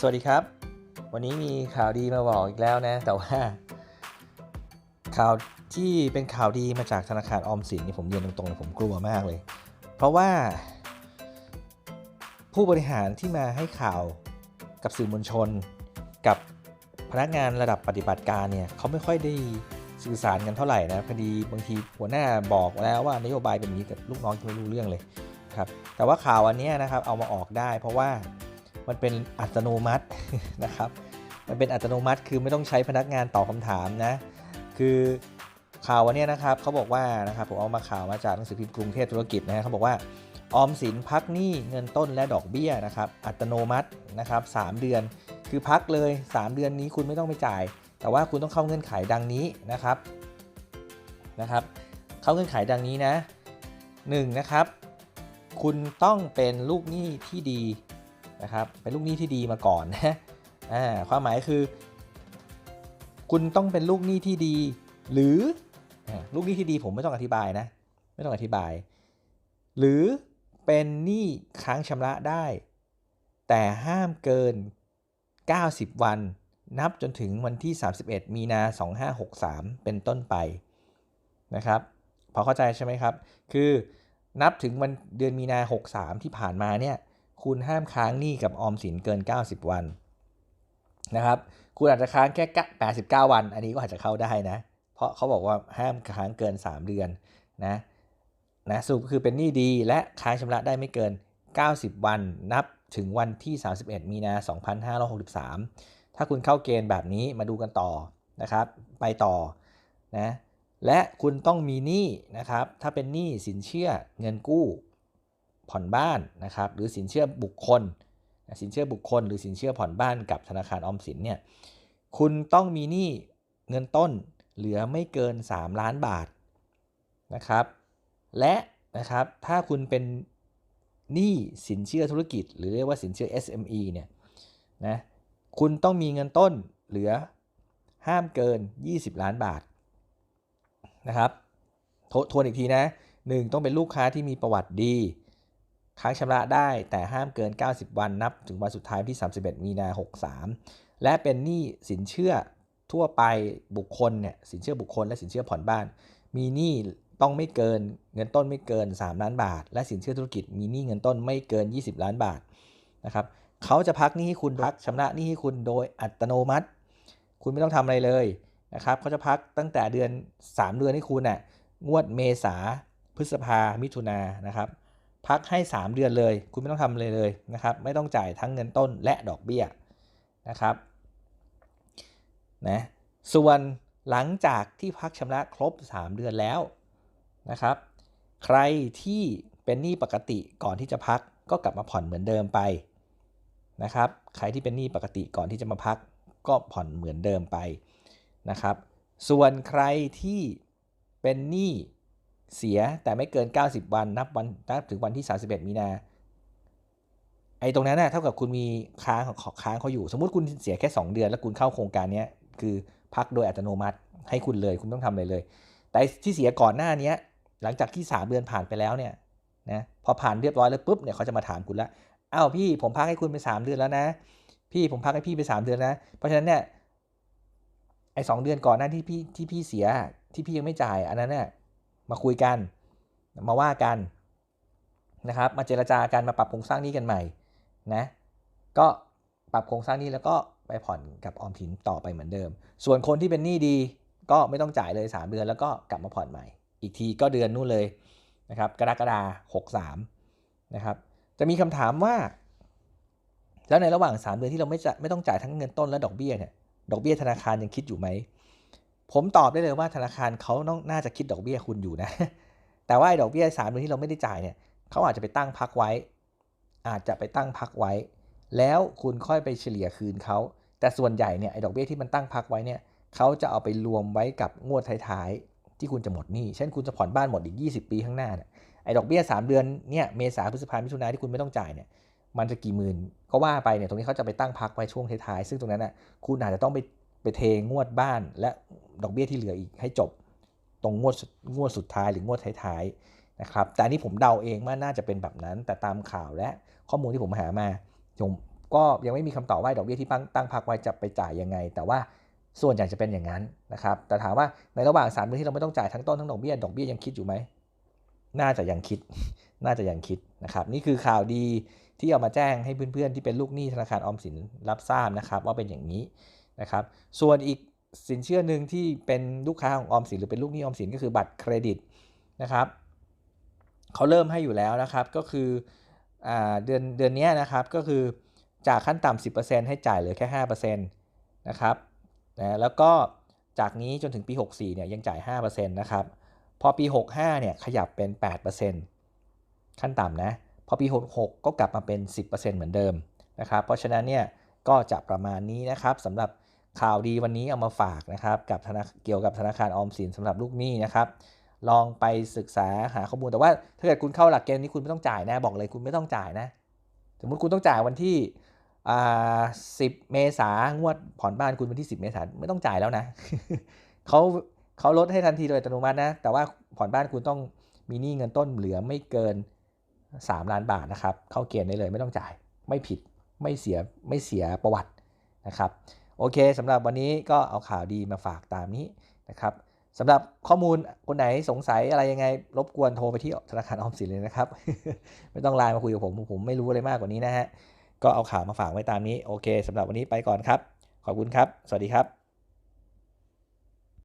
สวัสดีครับ วันนี้มีข่าวดีมาบอกอีกแล้วนะ แต่ว่า ข่าวที่เป็นข่าวดีมาจากธนาคารออมสินนี่ผมเรียนตรงๆเลยผมกลัวมากเลย เพราะว่า ผู้บริหารที่มาให้ข่าวกับสื่อมวลชน กับพนักงานระดับปฏิบัติการเนี่ยเขาไม่ค่อยได้สื่อสารกันเท่าไหร่นะพอดีบางทีหัวหน้าบอกแล้วว่านโยบายเป็นนี้แต่ลูกน้องจะไม่รู้เรื่องเลยครับแต่ว่าข่าวอันนี้นะครับเอามาออกได้ เพราะว่า มันเป็นอัตโนมัตินะครับ มันเป็นอัตโนมัติคือไม่ต้องใช้พนักงานตอบคำถามนะ คือข่าววันเนี้ยนะครับเขาบอกว่านะครับผมเอามาข่าวมาจากหนังสือพิมพ์กรุงเทพธุรกิจนะฮะเขาบอกว่าออมสินพักหนี้เงินต้นและดอกเบี้ยนะครับอัตโนมัตินะครับ3เดือน คือพักเลย 3 เดือนนี้คุณไม่ต้องไปจ่าย แต่ว่าคุณต้องเข้าเงื่อนไขดังนี้นะครับนะครับ เข้าเงื่อนไขดังนี้นะ1นะครับคุณต้องเป็นลูกหนี้ที่ดี นะครับเป็นลูกหนี้ที่ดีมาก่อนนะอ่าความหมายคือ คุณต้องเป็นลูกหนี้ที่ดี หรือลูกหนี้ที่ดีผมไม่ต้องอธิบายนะ ไม่ต้องอธิบาย หรือเป็นหนี้ค้างชำระได้ แต่ห้ามเกิน 90 วัน นับจนถึงวันที่ 31 มีนา 2563 เป็นต้นไปนะครับพอเข้าใจใช่ไหมครับ คือนับถึงวันเดือนมีนา 63 ที่ผ่านมาเนี่ย คุณห้ามค้างหนี้กับออมสินเกิน 90 วันนะครับคุณอาจจะค้างแค่ 89 วัน อันนี้ก็อาจจะเข้าได้นะ เพราะเขาบอกว่าห้ามค้างเกิน 3 เดือนนะนะสรุปคือเป็นหนี้ดีและค้างชำระได้ไม่เกิน 90 วันนับถึงวันที่ 31 มีนา 2563 ถ้าคุณเข้าเกณฑ์แบบนี้มาดูกันต่อนะครับ ไปต่อนะและคุณต้องมีหนี้นะครับ ถ้าเป็นหนี้สินเชื่อเงินกู้ ผ่อนบ้านนะครับหรือสินเชื่อบุคคล สินเชื่อบุคคล หรือสินเชื่อผ่อนบ้านกับธนาคารออมสินเนี่ยคุณต้องมีหนี้เงินต้นเหลือไม่เกิน 3 ล้านบาทนะครับ และนะครับถ้าคุณเป็นหนี้สินเชื่อธุรกิจ หรือเรียกว่าสินเชื่อ SME เนี่ยนะคุณต้องมีเงินต้นเหลือห้ามเกิน 20 ล้านบาทนะครับททวนอีกทีนะ 1. ต้องเป็นลูกค้าที่มีประวัติดี ค้างชำระได้แต่ห้ามเกิน 90 วันนับ ถึงวันสุดท้ายที่ 31 มีนา63 และเป็นหนี้สินเชื่อทั่วไปบุคคลเนี่ยสินเชื่อบุคคลและสินเชื่อผ่อนบ้าน มีหนี้ต้องไม่เกินเงินต้นไม่เกิน 3 ล้านบาท และสินเชื่อธุรกิจมีหนี้เงินต้นไม่เกิน 20 ล้านบาทนะครับเขาจะพักหนี้ให้คุณพักชำระหนี้ให้คุณโดยอัตโนมัติ คุณไม่ต้องทำอะไรเลยนะครับเขาจะพักตั้งแต่เดือน 3 เดือนให้คุณน่ะงวดเมษาพฤษภามิถุนานะครับ พักให้ 3 เดือนเลย คุณไม่ต้องทำอะไรเลยนะครับ ไม่ต้องจ่ายทั้งเงินต้นและดอกเบี้ยนะครับนะส่วนหลังจากที่พักชำระครบ 3 เดือนแล้วนะครับ ใครที่เป็นหนี้ปกติก่อนที่จะพักก็กลับมาผ่อนเหมือนเดิมไปนะครับ ใครที่เป็นหนี้ปกติก่อนที่จะมาพักก็ผ่อนเหมือนเดิมไปนะครับ ส่วนใครที่เป็นหนี้ เสียแต่ไม่เกิน 90 วันนับวันนับถึงวันที่ 31 มีนา ไอ้ตรงนั้นนะ่ะเท่ากับคุณมีค้างของค้างเขาอยู่ สมมติคุณเสียแค่ 2 เดือน แล้วคุณเข้าโครงการนี้คือพักโดยอัตโนมัติให้คุณเลย คุณต้องทำอะไรเลย แต่ที่เสียก่อนหน้านี้หลังจากที่ 3 เดือนผ่านไปแล้วเนี่ยนะพอผ่านเรียบร้อยแล้วปุ๊บเนี่ยเขาจะมาถามคุณละอ้าวพี่ผมพักให้คุณไป 3 เดือนแล้วนะ พี่ผมพักให้พี่ไป 3 เดือนนะ เพราะฉะนั้นเนี่ยไอ้สเดือนก่อนหน้าที่พี่ที่พี่เสียที่พี่ยังไม่จ่ายอันนั้นเนี่ย มาคุยกัน มาว่ากันนะครับ มาเจรจากันมาปรับโครงสร้างนี้กันใหม่นะก็ปรับโครงสร้างนี้แล้วก็ไปผ่อนกับออมสินต่อไปเหมือนเดิม ส่วนคนที่เป็นหนี้ดีก็ไม่ต้องจ่ายเลย 3 เดือนแล้วก็กลับมาผ่อนใหม่ อีกทีก็เดือนนู่นเลยนะครับกรกฎาคม63นะครับจะมีคำถามว่า แล้วในระหว่าง 3 เดือนที่เราไม่จะไม่ต้องจ่ายทั้งเงินต้นและดอกเบี้ยเนี่ยดอกเบี้ยธนาคารยังคิดอยู่ไหม ผมตอบได้เลยว่าธนาคารเขาต้องน่าจะคิดดอกเบี้ยคุณอยู่นะ แต่ว่าดอกเบี้ยสามเดือนที่เราไม่ได้จ่ายเนี่ยเขาอาจจะไปตั้งพักไว้ อาจจะไปตั้งพักไว้ แล้วคุณค่อยไปเฉลี่ยคืนเขาแต่ส่วนใหญ่เนี่ยไอ้ดอกเบี้ยที่มันตั้งพักไว้เนี่ยเขาจะเอาไปรวมไว้กับงวดท้ายๆที่คุณจะหมดหนี้เช่นคุณจะผ่อนบ้านหมดอีก 20 ปีข้างหน้าเนี่ยไอ้ดอกเบี้ย 3 เดือนเนี่ยเมษาพฤษภามิถุนาที่คุณไม่ต้องจ่ายเนี่ยมันจะกี่หมื่นก็ว่าไปเนี่ยตรงนี้เขาจะไปตั้งพักไว้ช่วงท้ายๆซึ่งตรงนั้นน่ะคุณอาจจะต้องไป ไปเทงวดบ้านและดอกเบี้ยที่เหลืออีกให้จบ ตรงงวดงวดสุดท้ายหรืองวดท้ายๆนะครับแต่นี้ผมเดาเองว่าน่าจะเป็นแบบนั้น แต่ตามข่าวและข้อมูลที่ผมหามาผมก็ยังไม่มีคำตอบว่าดอกเบี้ยที่ตั้งตั้งพักไว้จะไปจ่ายยังไง แต่ว่าส่วนใหญ่จะเป็นอย่างนั้นนะครับ แต่ถามว่าในระหว่างสามเดือนที่เราไม่ต้องจ่ายทั้งต้นทั้งดอกเบี้ย ดอกเบี้ยยังคิดอยู่ไหม น่าจะยังคิด น่าจะยังคิดนะครับ นี่คือข่าวดีที่เอามาแจ้งให้เพื่อนๆที่เป็นลูกหนี้ธนาคารออมสินรับทราบนะครับ ว่าเป็นอย่างนี้ นะครับ ส่วนอีกสินเชื่อหนึ่งที่เป็นลูกค้าของออมสินหรือเป็นลูกหนี้ออมสินก็คือบัตรเครดิตนะครับเขาเริ่มให้อยู่แล้วนะครับก็คืออเดือนเดือนนี้นะครับก็คือจากขั้นต่ำ10%ให้จ่ายเหลือแค่5%นะครับนะแล้วก็จากนี้จนถึงปี 64เนี่ยยังจ่าย5%นะครับพอปี 65เนี่ยขยับเป็น 8%ขั้นต่ำนะพอปี 66 ก็กลับมาเป็น 10%เหมือนเดิมนะครับเพราะฉะนั้นเนี่ยก็จะประมาณนี้นะครับสำหรับ ข่าวดีวันนี้เอามาฝากนะครับกับธนาเกี่ยวกับธนาคารออมสินสำหรับลูกหนี้นะครับลองไปศึกษาหาข้อมูลแต่ว่าถ้าเกิดคุณเข้าหลักเกณฑ์นี้คุณไม่ต้องจ่ายนะบอกเลยคุณไม่ต้องจ่ายนะ สมมติคุณต้องจ่ายวันที่10เมษางวดผ่อนบ้านคุณวันที่ 10 เมษาไม่ต้องจ่ายแล้วนะเขาเขาลดให้ทันทีโดยอัตโนมัตินะ แต่ว่าผ่อนบ้านคุณต้องมีหนี้เงินต้นเหลือไม่เกิน 3 ล้านบาทนะครับ เข้าเกณฑ์ได้เลยไม่ต้องจ่ายไม่ผิดไม่เสียไม่เสียประวัตินะครับ โอเคสำหรับวันนี้ก็เอาข่าวดีมาฝากตามนี้นะครับสำหรับข้อมูลคนไหนสงสัยอะไรยังไง รบกวนโทรไปที่ธนาคารออมสินเลยนะครับ ไม่ต้องไลน์มาคุยกับผมผมไม่รู้อะไรมากกว่านี้นะฮะก็เอาข่าวมาฝากไว้ตามนี้โอเคสำหรับวันนี้ไปก่อนครับ ขอบคุณครับ สวัสดีครับ